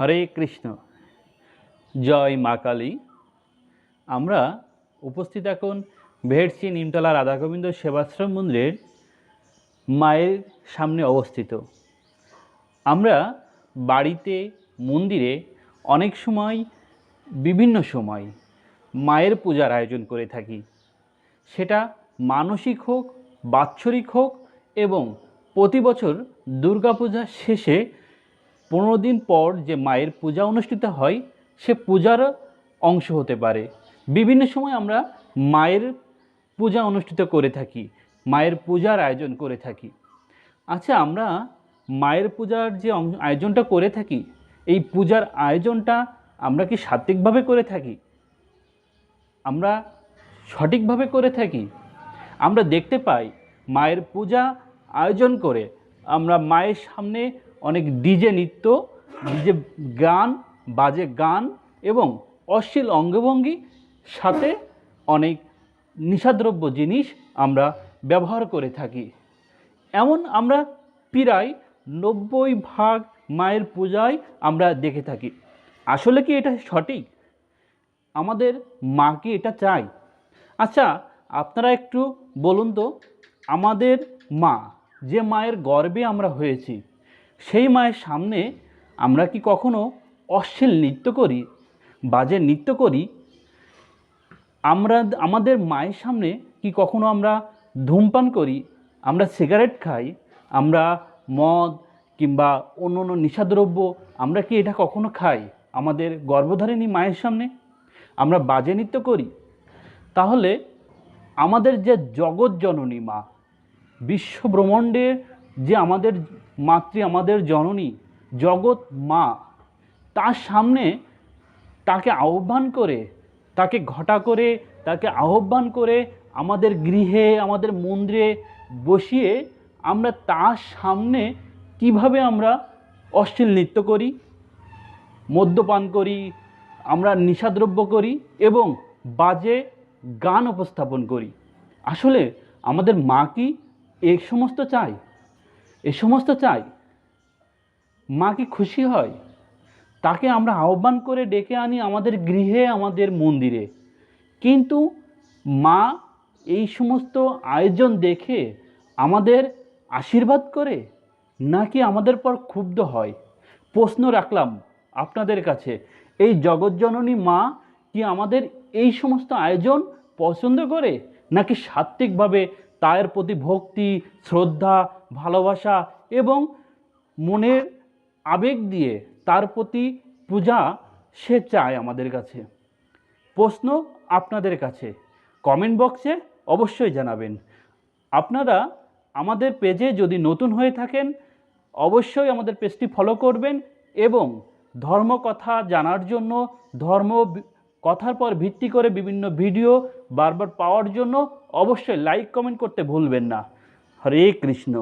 হরে কৃষ্ণ। জয় মা কালী। আমরা উপস্থিত এখন ভেড়চি নিমতলা রাধাগোবিন্দ সেবাশ্রম মন্দিরের মায়ের সামনে অবস্থিত। আমরা বাড়িতে, মন্দিরে অনেক সময়, বিভিন্ন সময় মায়ের পূজার আয়োজন করে থাকি। সেটা মানসিক হোক, বাৎসরিক হোক এবং প্রতি বছর দুর্গাপূজা শেষে পনেরো দিন পর যে মায়ের পূজা অনুষ্ঠিত হয়, সে পূজার অংশ হতে পারে। বিভিন্ন সময় আমরা মায়ের পূজা অনুষ্ঠিত করে থাকি, মায়ের পূজার আয়োজন করে থাকি। আচ্ছা আমরা মায়ের পূজার যে আয়োজনটা করে থাকি, এই পূজার আয়োজনটা আমরা কি সাত্বিকভাবে করে থাকি? আমরা সঠিকভাবে করে থাকি? আমরা দেখতে পাই মায়ের পূজা আয়োজন করে আমরা মায়ের সামনে অনেক ডিজে নৃত্য, ডিজে গান, বাজে গান এবং অশ্লীল অঙ্গভঙ্গি সাথে অনেক নিশাদ্রব্য জিনিস আমরা ব্যবহার করে থাকি। এমন আমরা প্রায় নব্বই ভাগ মায়ের পূজায় আমরা দেখে থাকি। আসলে কি এটা সঠিক? আমাদের মা কি এটা চাই আচ্ছা আপনারা একটু বলুন তো, আমাদের মা যে মায়ের গর্বে আমরা হয়েছি সেই মায়ের সামনে আমরা কি কখনো অশ্লীল নৃত্য করি, বাজে নৃত্য করি? আমরা, আমাদের মায়ের সামনে কি কখনো আমরা ধূমপান করি, আমরা সিগারেট খাই, আমরা মদ কিংবা অন্য অন্য নেশাদ্রব্য আমরা কি এটা কখনো খাই আমাদের গর্ভধারিণী মায়ের সামনে? আমরা বাজে নৃত্য করি? তাহলে আমাদের যে জগৎ জননী মা, বিশ্ব ব্রহ্মাণ্ডের যে আমাদের মাতৃ আমাদের জননী, জগৎ মা। তার সামনে তাকে আহ্বান করে, তাকে ঘটা করে, তাকে আহ্বান করে আমাদের গৃহে, আমাদের মন্দিরে বসিয়ে আমরা তার সামনে কীভাবে আমরা অশ্লীল নৃত্য করি, মদ্যপান করি, আমরা নিশাদ্রব্য করি এবং বাজে গান উপস্থাপন করি। আসলে আমাদের মা কি এই সমস্ত চায়? এ সমস্ত চাই। মা কি খুশি হয়? তাকে আমরা আহ্বান করে ডেকে আনি আমাদের গৃহে, আমাদের মন্দিরে। কিন্তু মা এই সমস্ত আয়োজন দেখে আমাদের আশীর্বাদ করে, নাকি আমাদের পর ক্ষুব্ধ হয়? প্রশ্ন রাখলাম আপনাদের কাছে, এই জগজ্জননী মা কি আমাদের এই সমস্ত আয়োজন পছন্দ করে, নাকি সাত্ত্বিকভাবে তার প্রতি ভক্তি, শ্রদ্ধা ভালোবাসা এবং মনের আবেগ দিয়ে তার প্রতি পূজা সে চায় আমাদের কাছে। প্রশ্ন আপনাদের কাছে। কমেন্ট বক্সে অবশ্যই জানাবেন। আপনারা আমাদের পেজে যদি নতুন হয়ে থাকেন, অবশ্যই আমাদের পেজটি ফলো করবেন এবং ধর্ম কথা জানার জন্য, ধর্ম কথার পর ভিত্তি করে বিভিন্ন ভিডিও বারবার পাওয়ার জন্য অবশ্যই লাইক, কমেন্ট করতে ভুলবেন না। হরে কৃষ্ণ।